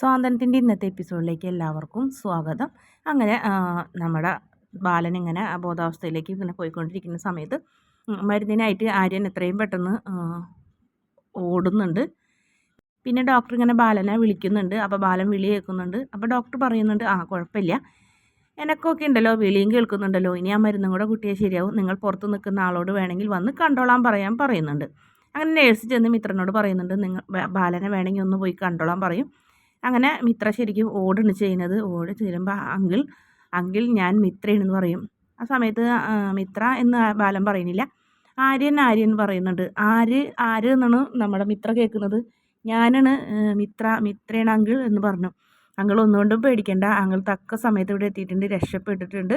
സ്വാതന്ത്ര്യത്തിന്റെ ഇന്നത്തെ എപ്പിസോഡിലേക്ക് എല്ലാവർക്കും സ്വാഗതം. അങ്ങനെ നമ്മുടെ ബാലൻ ഇങ്ങനെ ബോധാവസ്ഥയിലേക്ക് ഇങ്ങനെ പോയിക്കൊണ്ടിരിക്കുന്ന സമയത്ത് മരുന്നിനായിട്ട് ആര്യൻ എത്രയും പെട്ടെന്ന് ഓടുന്നുണ്ട്. പിന്നെ ഡോക്ടർ ഇങ്ങനെ ബാലനെ വിളിക്കുന്നുണ്ട്. അപ്പോൾ ബാലൻ വിളി കേൾക്കുന്നുണ്ട്. അപ്പോൾ ഡോക്ടർ പറയുന്നുണ്ട് ആ കുഴപ്പമില്ല. എനക്കൊക്കെ ഉണ്ടല്ലോ വിളിയും കേൾക്കുന്നുണ്ടല്ലോ. ഇനി ആ മരുന്നും കൂടെ കുട്ടിയെ ശരിയാവും. നിങ്ങൾ പുറത്ത് നിൽക്കുന്ന ആളോട് വേണമെങ്കിൽ വന്ന് കണ്ടോളാൻ പറയാൻ പറയുന്നുണ്ട്. അങ്ങനെ നേഴ്സ് ചെന്ന് മിത്രനോട് പറയുന്നുണ്ട് നിങ്ങൾ ബാലനെ വേണമെങ്കിൽ ഒന്ന് പോയി കണ്ടോളാൻ പറയും. അങ്ങനെ മിത്ര ശരിക്കും ഓടാണ് ചെയ്യുന്നത്. ഓടി ചെല്ലുമ്പോൾ അങ്കിൾ അങ്കിൾ ഞാൻ മിത്രയാണെന്ന് പറയും. ആ സമയത്ത് മിത്ര എന്ന് ബാലൻ പറയുന്നില്ല. ആര്യൻ ആര്യൻ പറയുന്നുണ്ട്. ആര് ആര് എന്നാണ് നമ്മുടെ മിത്ര കേൾക്കുന്നത്? ഞാനാണ് മിത്ര മിത്രയാണ് അങ്കിൾ എന്ന് പറഞ്ഞു. അങ്കിൾ ഒന്നുകൊണ്ടും പേടിക്കേണ്ട. അങ്കിൾ തക്ക സമയത്ത് ഇവിടെ എത്തിയിട്ടുണ്ട്. രക്ഷപ്പെട്ടിട്ടുണ്ട്.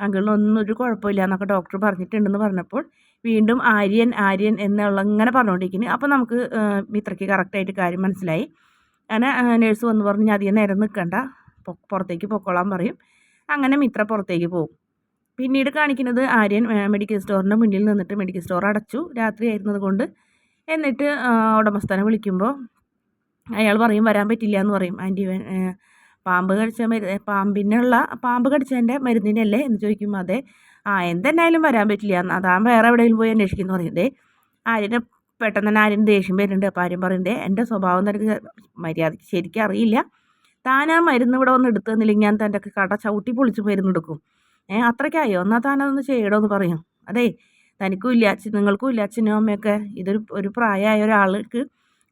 അങ്കിളിന് ഒന്നും ഒരു കുഴപ്പമില്ല എന്നൊക്കെ ഡോക്ടർ പറഞ്ഞിട്ടുണ്ടെന്ന് പറഞ്ഞപ്പോൾ വീണ്ടും ആര്യൻ ആര്യൻ എന്നുള്ള ഇങ്ങനെ പറഞ്ഞുകൊണ്ടിരിക്കുന്നു. അപ്പോൾ നമുക്ക് മിത്രയ്ക്ക് കറക്റ്റായിട്ട് കാര്യം മനസ്സിലായി. അങ്ങനെ നേഴ്സ് വന്ന് പറഞ്ഞ് ഞാൻ അധികം നേരം നിൽക്കണ്ട പുറത്തേക്ക് പൊക്കോളാൻ പറയും. അങ്ങനെ മിത്ര പുറത്തേക്ക് പോകും. പിന്നീട് കാണിക്കുന്നത് ആര്യൻ മെഡിക്കൽ സ്റ്റോറിന്റെ മുന്നിൽ നിന്നിട്ട് മെഡിക്കൽ സ്റ്റോർ അടച്ചു. രാത്രി ആയിരുന്നത് കൊണ്ട് എന്നിട്ട് ഉടമസ്ഥനെ വിളിക്കുമ്പോൾ അയാൾ പറയും വരാൻ പറ്റില്ല എന്ന് പറയും. ആന്റി പാമ്പ് കടിച്ച മരു പാമ്പിനുള്ള പാമ്പ് കടിച്ചതിന്റെ മരുന്നിന്റെ അല്ലേ എന്ന് ചോദിക്കും അതെ. ആ എന്തെന്നായാലും വരാൻ പറ്റില്ല. അതാ വേറെ എവിടെയെങ്കിലും പോയി അന്വേഷിക്കുന്നു പറയുന്നത് ആര്യനെ പെട്ടെന്ന് തന്നെ ആരും ദേഷ്യം വരുന്നുണ്ട്. അപ്പോൾ ആരും പറയുന്നത് എന്റെ സ്വഭാവം നിനക്ക് മര്യാദയ്ക്ക് ശരിക്കും അറിയില്ല. താൻ ആ മരുന്ന് ഇവിടെ വന്ന് എടുത്തു തന്നില്ലെങ്കിൽ ഞാൻ തന്റെ കട ചവിട്ടി പൊളിച്ച് മരുന്ന് എടുക്കും. ഏഹ് അത്രയ്ക്കായോ? എന്നാൽ താനതൊന്ന് ചെയ്യടോ എന്ന് പറയും. അതെ തനിക്കും ഇല്ല അച്ഛൻ നിങ്ങൾക്കും ഇല്ല അച്ഛനും അമ്മയൊക്കെ. ഇതൊരു ഒരു പ്രായമായ ഒരാൾക്ക്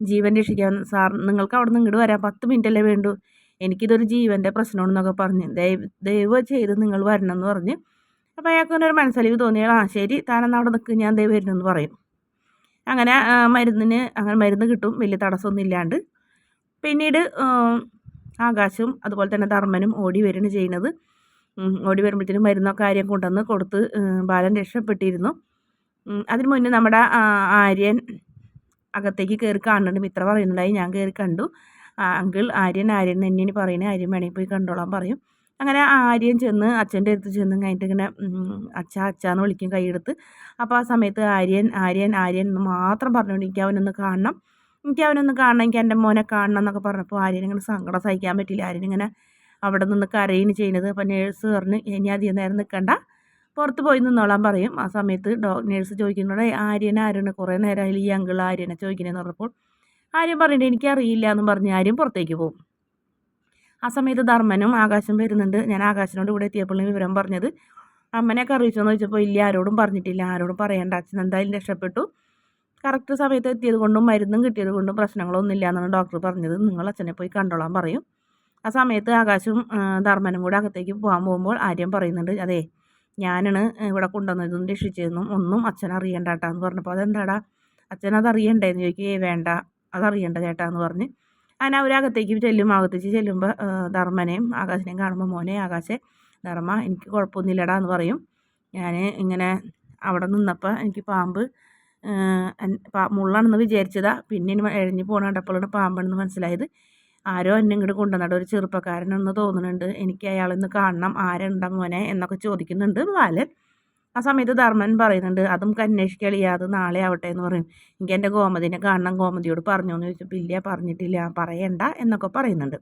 ജീവൻ രക്ഷിക്കാൻ സാർ നിങ്ങൾക്ക് അവിടെ നിന്ന് ഇങ്ങോട്ട് വരാൻ പത്ത് മിനിറ്റ് അല്ലേ വേണ്ടു. എനിക്കിതൊരു ജീവന്റെ പ്രശ്നമാണെന്നൊക്കെ പറഞ്ഞ് ദൈവ ദൈവ ചെയ്ത് നിങ്ങൾ വരണം എന്ന് പറഞ്ഞ്. അപ്പോൾ അയാൾക്ക് ഒരു മനസ്സലിവ് തോന്നിയാൽ ആ ശരി താനെന്നാ അവിടെ നിൽക്കുക ഞാൻ ദൈവം വരുന്നെന്ന് പറയും. അങ്ങനെ മരുന്നിന് അങ്ങനെ മരുന്ന് കിട്ടും. വലിയ തടസ്സമൊന്നും ഇല്ലാണ്ട്. പിന്നീട് ആകാശവും അതുപോലെ തന്നെ ധർമ്മനും ഓടി വരികയാണ് ചെയ്യുന്നത്. ഓടി വരുമ്പോഴത്തേനും മരുന്നൊക്കെ കാര്യം കൊണ്ടുവന്ന് കൊടുത്ത് ബാലൻ രക്ഷപ്പെട്ടിരുന്നു. അതിന് മുന്നേ നമ്മുടെ ആര്യൻ അകത്തേക്ക് കയറി കാണുന്നുണ്ട്. മിത്ര പറയുന്നുണ്ടായി ഞാൻ കയറി കണ്ടു. അങ്കിൾ ആര്യൻ ആര്യൻ തന്നെയാണ് പറയുന്നത്. ആര്യൻ വേണമെങ്കിൽ പോയി കണ്ടോളാൻ പറയും. അങ്ങനെ ആര്യൻ ചെന്ന് അച്ഛന്റെ അടുത്ത് ചെന്ന് കഴിഞ്ഞിട്ട് ഇങ്ങനെ അച്ഛ അച്ഛാന്ന് വിളിക്കും കൈയെടുത്ത്. അപ്പോൾ ആ സമയത്ത് ആര്യൻ ആര്യൻ ആര്യൻ എന്ന് മാത്രം പറഞ്ഞുകൊണ്ട് എനിക്ക് അവനൊന്ന് കാണണം. എനിക്ക് അവനൊന്ന് കാണണം എനിക്ക് എന്റെ മോനെ കാണണം എന്നൊക്കെ പറഞ്ഞപ്പോൾ ആര്യൻ ഇങ്ങനെ സങ്കടം സഹിക്കാൻ പറ്റില്ല ആര്യൻ ഇങ്ങനെ അവിടെ നിന്ന് കരയിന് ചെയ്യുന്നത്. അപ്പോൾ നേഴ്സ് പറഞ്ഞ് ഇനി അധികം നേരം നിൽക്കണ്ട. പുറത്ത് പോയി നിന്നോളാൻ പറയും. ആ സമയത്ത് ഡോ നേഴ്സ് ചോദിക്കുന്നുണ്ട് ആര്യൻ ആര്യന് കുറേ നേരമായാലും ഈ അങ്കിൾ ആര്യനെ ചോദിക്കണേന്ന് പറഞ്ഞപ്പോൾ? ആര്യൻ പറഞ്ഞിട്ട് എനിക്കറിയില്ല എന്ന് പറഞ്ഞ് ആര്യൻ പുറത്തേക്ക് പോകും. ആ സമയത്ത് ധർമ്മനും ആകാശം വരുന്നുണ്ട്. ഞാൻ ആകാശനോട് ഇവിടെ എത്തിയപ്പോഴും വിവരം പറഞ്ഞത്. അമ്മനെയൊക്കെ അറിയിച്ചെന്ന് ചോദിച്ചപ്പോൾ ഇല്ല ആരോടും പറഞ്ഞിട്ടില്ല. ആരോടും പറയേണ്ട. അച്ഛൻ എന്തായാലും രക്ഷപ്പെട്ടു. കറക്റ്റ് സമയത്ത് എത്തിയത് കൊണ്ടും മരുന്നും കിട്ടിയത് കൊണ്ടും പ്രശ്നങ്ങളൊന്നും ഇല്ല എന്നാണ് ഡോക്ടർ പറഞ്ഞത്. നിങ്ങൾ അച്ഛനെ പോയി കണ്ടോളാൻ പറയും. ആ സമയത്ത് ആകാശവും ധർമ്മനും കൂടെ അകത്തേക്ക് പോകാൻ പോകുമ്പോൾ ആര്യം പറയുന്നുണ്ട് അതെ ഞാനാണ് ഇവിടെ കൊണ്ടുവന്നതും രക്ഷിച്ചതെന്നും ഒന്നും അച്ഛൻ അറിയണ്ടാട്ടാന്ന് പറഞ്ഞപ്പോൾ അതെന്താടാ? അച്ഛൻ അതറിയണ്ടേന്ന് ചോദിക്കുകയേ വേണ്ട. അതറിയണ്ട ചേട്ടാന്ന് പറഞ്ഞ് അങ്ങനെ അവരകത്തേക്ക് ചെല്ലും അകത്തേക്ക് ചെല്ലുമ്പോൾ ധർമ്മനെയും ആകാശിനെയും കാണുമ്പോൾ മോനെ ആകാശെ ധർമ്മ എനിക്ക് കുഴപ്പമൊന്നുമില്ലടാ എന്ന് പറയും. ഞാൻ ഇങ്ങനെ അവിടെ നിന്നപ്പോൾ എനിക്ക് പാമ്പ് മുള്ളാണെന്ന് വിചാരിച്ചതാ. പിന്നെ എഴഞ്ഞു പോകണ കണ്ടപ്പോഴാണ് പാമ്പാണെന്ന് മനസ്സിലായത്. ആരോ എന്നെ ഇങ്ങോട്ട് കൊണ്ടുവന്നിട്ട് ഒരു ചെറുപ്പക്കാരനെന്ന് തോന്നുന്നുണ്ട്. എനിക്ക് അയാളെന്ന് കാണണം. ആരുണ്ടാ മോനെ എന്നൊക്കെ ചോദിക്കുന്നുണ്ട് ബാലൻ. ആ സമയത്ത് ധർമ്മൻ പറയുന്നുണ്ട് അതും അന്വേഷിക്കാൻ അത് നാളെ ആവട്ടെ എന്ന് പറയും. എനിക്ക് എന്റെ ഗോമതിനെ കാണണം ഗോമതിയോട് പറഞ്ഞു എന്ന് ചോദിച്ചപ്പോൾ ഇല്ല പറഞ്ഞിട്ടില്ല പറയണ്ട എന്നൊക്കെ പറയുന്നുണ്ട്.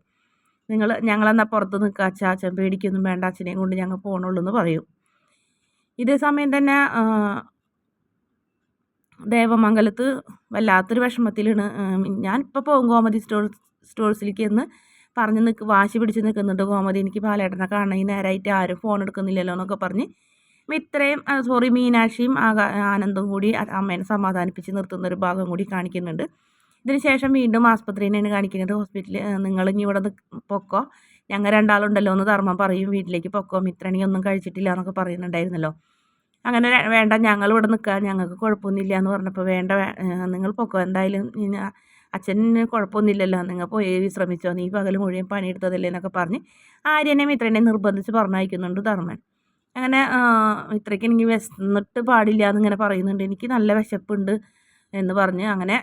നിങ്ങൾ ഞങ്ങളെന്നാൽ പുറത്ത് നിൽക്കുക അച്ഛാ അച്ഛൻ പേടിക്കൊന്നും വേണ്ട അച്ഛനെയും കൊണ്ട് ഞങ്ങൾ പോകണുള്ളൂ എന്ന് പറയും. ഇതേ സമയം തന്നെ ദേവമംഗലത്ത് വല്ലാത്തൊരു വിഷമത്തിലാണ്. ഞാൻ ഇപ്പോൾ പോകും ഗോമതി സ്റ്റോർ സ്റ്റോഴ്സിലേക്ക് എന്ന് പറഞ്ഞ് നിൽക്ക് വാശി പിടിച്ച് നിൽക്കുന്നുണ്ട് ഗോമതി. എനിക്ക് പാലേട്ടനെ കാണണം ഈ നേരമായിട്ട് ആരും ഫോൺ എടുക്കുന്നില്ലല്ലോ എന്നൊക്കെ പറഞ്ഞ് ഇത്രയും സോറി മീനാക്ഷിയും ആനന്ദും കൂടി അമ്മേനെ സമാധാനിപ്പിച്ച് നിർത്തുന്ന ഒരു ഭാഗം കൂടി കാണിക്കുന്നുണ്ട്. ഇതിന് ശേഷം വീണ്ടും ആസ്പത്രിനെയാണ് കാണിക്കുന്നത്. ഹോസ്പിറ്റലിൽ നിങ്ങൾ ഇനി ഇവിടെ പൊക്കോ? ഞങ്ങൾ രണ്ടാളുണ്ടല്ലോ എന്ന് ധർമ്മം പറയും. വീട്ടിലേക്ക് പൊക്കോ? മിത്രണി ഒന്നും കഴിച്ചിട്ടില്ല എന്നൊക്കെ പറയുന്നുണ്ടായിരുന്നല്ലോ. അങ്ങനെ വേണ്ട ഞങ്ങൾ ഇവിടെ നിൽക്കാം. ഞങ്ങൾക്ക് കുഴപ്പമൊന്നുമില്ല എന്ന് പറഞ്ഞപ്പോൾ വേണ്ട നിങ്ങൾ പൊക്കോ? എന്തായാലും അച്ഛന് കുഴപ്പമൊന്നുമില്ലല്ലോ. നിങ്ങൾ പോയി വിശ്രമിച്ചോ? നീ പകൽ മുഴുവൻ പണിയെടുത്തതല്ലേ എന്നൊക്കെ പറഞ്ഞ് ആര്യനെ മിത്രനെ നിർബന്ധിച്ച് പറഞ്ഞയക്കുന്നുണ്ട് ധർമ്മൻ. അങ്ങനെ ഇത്രയ്ക്ക് എനിക്ക് വിശന്നിട്ട് പാടില്ല എന്നിങ്ങനെ പറയുന്നുണ്ട്. എനിക്ക് നല്ല വിശപ്പുണ്ട് എന്ന് പറഞ്ഞ് അങ്ങനെ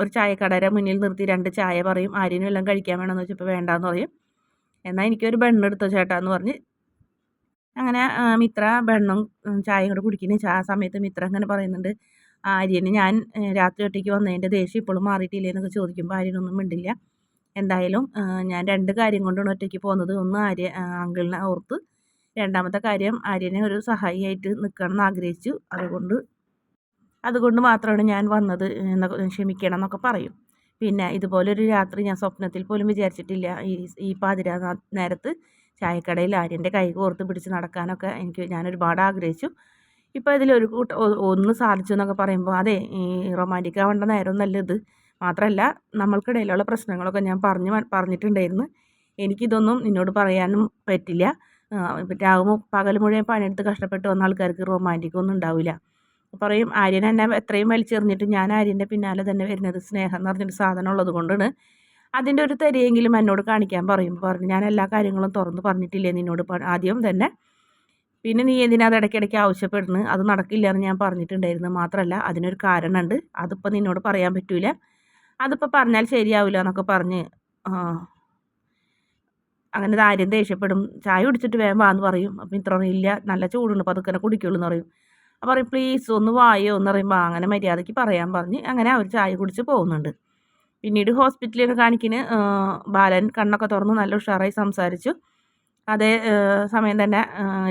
ഒരു ചായക്കടയുടെ മുന്നിൽ നിർത്തി രണ്ട് ചായ പറയും ആര്യനും എല്ലാം കഴിക്കാൻ വേണമെന്ന് വെച്ചപ്പോൾ വേണ്ടാന്ന് പറയും. എന്നാൽ എനിക്കൊരു ചേട്ടാ എന്ന് പറഞ്ഞ് അങ്ങനെ മിത്ര ബെണ്ണും ചായയും കൂടെ കുടിക്കുന്നു ആ സമയത്ത് മിത്ര അങ്ങനെ പറയുന്നുണ്ട് ആര്യന് ഞാൻ രാത്രി ഒറ്റയ്ക്ക് വന്നതിന്റെ ദേഷ്യം ഇപ്പോഴും മാറിയിട്ടില്ലേ? എന്നൊക്കെ ചോദിക്കുമ്പോൾ ആര്യനൊന്നും മിണ്ടില്ല. എന്തായാലും ഞാൻ രണ്ട് കാര്യം കൊണ്ടാണ് ഒറ്റയ്ക്ക് പോകുന്നത്. ഒന്ന് ആര്യ അങ്കിളിനെ ഓർത്ത് രണ്ടാമത്തെ കാര്യം ആര്യനെ ഒരു സഹായിയായിട്ട് നിൽക്കണം എന്ന് ആഗ്രഹിച്ചു. അതുകൊണ്ട് അതുകൊണ്ട് മാത്രമാണ് ഞാൻ വന്നത് എന്നൊക്കെ ക്ഷമിക്കണം എന്നൊക്കെ പറയും. പിന്നെ ഇതുപോലൊരു രാത്രി ഞാൻ സ്വപ്നത്തിൽ പോലും വിചാരിച്ചിട്ടില്ല. ഈ ഈ പാതിര നേരത്ത് ചായക്കടയിൽ ആര്യന്റെ കൈ കോർത്ത് പിടിച്ച് നടക്കാനൊക്കെ എനിക്ക് ഞാൻ ഒരുപാട് ആഗ്രഹിച്ചു. ഇപ്പോൾ ഇതിലൊരു കൂട്ട ഒന്ന് സാധിച്ചു എന്നൊക്കെ പറയുമ്പോൾ അതെ ഈ റൊമാന്റിക് ആവേണ്ട നേരമൊന്നല്ല ഇത്. മാത്രമല്ല നമ്മൾക്കിടയിലുള്ള പ്രശ്നങ്ങളൊക്കെ ഞാൻ പറഞ്ഞു പറഞ്ഞിട്ടുണ്ടായിരുന്നു. എനിക്കിതൊന്നും നിന്നോട് പറയാനും പറ്റില്ല. രാവും പകൽ മുഴുവൻ പണിയെടുത്ത് കഷ്ടപ്പെട്ട് വന്ന ആൾക്കാർക്ക് റൊമാന്റിക് ഒന്നും ഉണ്ടാവില്ല പറയും ആര്യൻ എന്നെ എത്രയും വലിച്ചെറിഞ്ഞിട്ട് ഞാൻ ആര്യന്റെ പിന്നാലെ തന്നെ വരുന്നത് സ്നേഹം എന്ന് പറഞ്ഞൊരു സാധനം ഉള്ളത് കൊണ്ടാണ്. അതിന്റെ ഒരു തരിയെങ്കിലും എന്നോട് കാണിക്കാൻ പറയും. പറഞ്ഞു ഞാൻ എല്ലാ കാര്യങ്ങളും തുറന്ന് പറഞ്ഞിട്ടില്ലേ നിന്നോട് ആദ്യം തന്നെ. പിന്നെ നീ എന്തിനാ അത് ഇടയ്ക്കിടയ്ക്ക് ആവശ്യപ്പെടുന്നു അത് നടക്കില്ല എന്ന് ഞാൻ പറഞ്ഞിട്ടുണ്ടായിരുന്നു. മാത്രമല്ല അതിനൊരു കാരണമുണ്ട്. അതിപ്പോൾ നിന്നോട് പറയാൻ പറ്റൂല. അതിപ്പോൾ പറഞ്ഞാൽ ശരിയാവില്ല എന്നൊക്കെ പറഞ്ഞ് അങ്ങനെ ആര്യം ദേഷ്യപ്പെടും. ചായ കുടിച്ചിട്ട് വേഗം വാന്ന് പറയും. അപ്പം ഇത്ര ഇല്ല നല്ല ചൂടുണ്ട്. പതുക്കനെ കുടിക്കുള്ളൂ എന്ന് പറയും. അപ്പോൾ പറയും പ്ലീസ് ഒന്ന് വായോ? എന്ന് പറയുമ്പോൾ അങ്ങനെ മര്യാദയ്ക്ക് പറയാൻ പറഞ്ഞ് അങ്ങനെ അവർ ചായ കുടിച്ച് പോകുന്നുണ്ട്. പിന്നീട് ഹോസ്പിറ്റലിൽ കാണിക്കുന്ന ബാലൻ കണ്ണൊക്കെ തുറന്ന് നല്ല ഉഷാറായി സംസാരിച്ചു. അതേ സമയം തന്നെ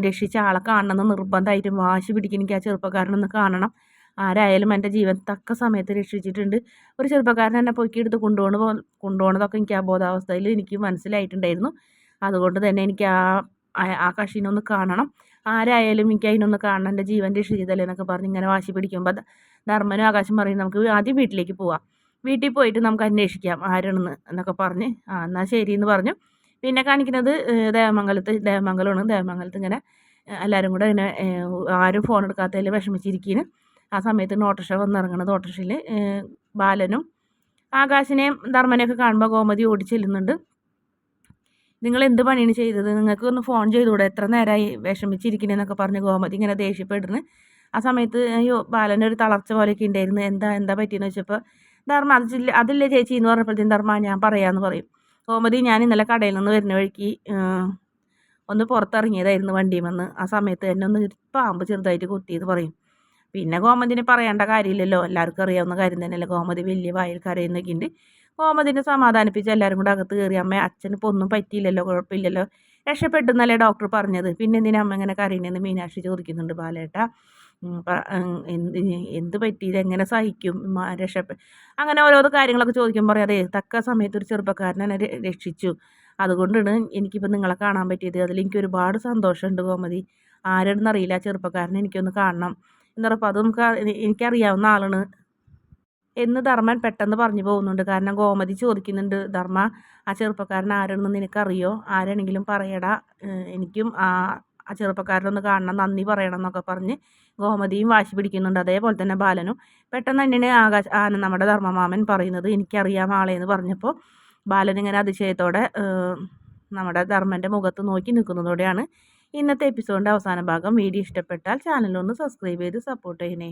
രക്ഷിച്ച ആളെ കാണണമെന്ന് നിർബന്ധമായിട്ടും വാശി പിടിക്കണമെങ്കിൽ ആ ചെറുപ്പക്കാരനൊന്ന് കാണണം. ആരായാലും എന്റെ ജീവൻ തക്ക സമയത്ത് രക്ഷിച്ചിട്ടുണ്ട്. ഒരു ചെറുപ്പക്കാരൻ എന്നെ പൊക്കിയെടുത്ത് കൊണ്ടുപോകണ കൊണ്ടുപോകണതൊക്കെ എനിക്ക് ആ ബോധാവസ്ഥയിൽ എനിക്ക് മനസ്സിലായിട്ടുണ്ടായിരുന്നു. അതുകൊണ്ട് തന്നെ എനിക്ക് ആ ആ കക്ഷീനൊന്ന് കാണണം. ആരായാലും എനിക്ക് അതിനൊന്ന് കാണണം. എന്റെ ജീവൻ രക്ഷിച്ചതല്ലേ എന്നൊക്കെ പറഞ്ഞ് ഇങ്ങനെ വാശി പിടിക്കുമ്പോൾ ധർമ്മനും ആകാശം പറയും നമുക്ക് ആദ്യം വീട്ടിലേക്ക് പോവാം. വീട്ടിൽ പോയിട്ട് നമുക്ക് അന്വേഷിക്കാം ആരാണെന്ന് എന്നൊക്കെ പറഞ്ഞ് ആ എന്നാൽ ശരി എന്ന് പറഞ്ഞു. പിന്നെ കാണിക്കുന്നത് ദേവമംഗലത്ത് ദേവമംഗലമാണ്. ദേവമംഗലത്ത് ഇങ്ങനെ എല്ലാവരും കൂടെ ഇങ്ങനെ ആരും ഫോൺ എടുക്കാത്തതിൽ വിഷമിച്ചിരിക്കുന്നു ആ സമയത്ത് ഓട്ടോറിക്ഷ വന്നിറങ്ങണത് ഓട്ടോറിക്ഷയിൽ ബാലനും ആകാശിനെയും ധർമ്മനെയൊക്കെ കാണുമ്പോൾ ഗോമതി ഓടിച്ചെല്ലുന്നുണ്ട് നിങ്ങൾ എന്ത് പണിയാണ് ചെയ്തത്? നിങ്ങൾക്ക് ഒന്ന് ഫോൺ ചെയ്തുകൂടെ? എത്ര നേരമായി വിഷമിച്ചിരിക്കണേന്നൊക്കെ പറഞ്ഞ് ഗോമതി ഇങ്ങനെ ദേഷ്യപ്പെടുന്നു. ആ സമയത്ത് അയ്യോ ബാലനൊരു തളർച്ച പോലെയൊക്കെ ഉണ്ടായിരുന്നു. എന്താ എന്താ പറ്റിയെന്ന് വെച്ചപ്പോൾ ധർമ്മ അതില്ല അതില്ലേ ചേച്ചി? എന്ന് പറഞ്ഞപ്പോഴത്തേക്കും ധർമ്മ ഞാൻ പറയാമെന്ന് പറയും. ഗോമതി ഞാൻ ഇന്നലെ കടയിൽ നിന്ന് വരുന്ന വഴിക്ക് ഒന്ന് പുറത്തിറങ്ങിയതായിരുന്നു വണ്ടിയിൽ വന്ന്. ആ സമയത്ത് എന്നെ ഒന്ന് പാമ്പ് ചെറുതായിട്ട് കൊത്തിയെന്ന് പറയും. പിന്നെ ഗോമതിനെ പറയേണ്ട കാര്യമില്ലല്ലോ. എല്ലാവർക്കും അറിയാവുന്ന കാര്യം തന്നെയല്ലേ. ഗോമതി വലിയ വായിൽ കരയുന്നൊക്കെ ഉണ്ട് ഗോമതിനെ സമാധാനിപ്പിച്ച് എല്ലാവരും കൂടെ അകത്ത് കയറി. അമ്മ അച്ഛന് ഇപ്പോൾ ഒന്നും പറ്റിയില്ലല്ലോ കുഴപ്പമില്ലല്ലോ. രക്ഷപ്പെട്ടെന്നല്ലേ ഡോക്ടർ പറഞ്ഞത്. പിന്നെ എന്തിനാ അമ്മ ഇങ്ങനെ കരയണേന്ന് മീനാക്ഷി ചോദിക്കുന്നുണ്ട് ബാലേട്ട. എന്ത് എന്ത് പറ്റി? ഇതെങ്ങനെ സഹിക്കും? രക്ഷപ്പെ അങ്ങനെ ഓരോരോ കാര്യങ്ങളൊക്കെ ചോദിക്കുമ്പോൾ പറയാം. അതെ തക്ക സമയത്ത് ഒരു ചെറുപ്പക്കാരനെ രക്ഷിച്ചു. അതുകൊണ്ടാണ് എനിക്കിപ്പോൾ നിങ്ങളെ കാണാൻ പറ്റിയത്. അതിൽ എനിക്ക് ഒരുപാട് സന്തോഷമുണ്ട് ഗോമതി. ആരാണെന്നറിയില്ല. ചെറുപ്പക്കാരനെ എനിക്കൊന്ന് കാണണം. എന്ന് പറഞ്ഞപ്പോൾ അത് നമുക്ക് എനിക്കറിയാവുന്ന ആളാണ്. എന്ന് ധർമ്മൻ പെട്ടെന്ന് പറഞ്ഞു പോകുന്നുണ്ട്. കാരണം ഗോമതി ചോദിക്കുന്നുണ്ട് ധർമ്മ ആ ചെറുപ്പക്കാരൻ ആരാണെന്ന് നിനക്കറിയോ? ആരാണെങ്കിലും പറയടാ. എനിക്കും ആ ആ ചെറുപ്പക്കാരനൊന്ന് കാണണം നന്ദി പറയണം എന്നൊക്കെ പറഞ്ഞ് ഗോമതിയും വാശി പിടിക്കുന്നുണ്ട്. അതേപോലെ തന്നെ ബാലനും. പെട്ടെന്ന് തന്നെയാണ് ആകാശ ആന നമ്മുടെ ധർമ്മമാമൻ പറയുന്നത് എനിക്കറിയാം ആളെ എന്ന് പറഞ്ഞപ്പോൾ ബാലൻ ഇങ്ങനെ അതിശയത്തോടെ നമ്മുടെ ധർമ്മന്റെ മുഖത്ത് നോക്കി നിൽക്കുന്നതോടെയാണ് ഇന്നത്തെ എപ്പിസോഡിന്റെ അവസാന ഭാഗം വീഡിയോ ഇഷ്ടപ്പെട്ടാൽ ചാനലൊന്ന് സബ്സ്ക്രൈബ് ചെയ്ത് സപ്പോർട്ട് ചെയ്യണേ.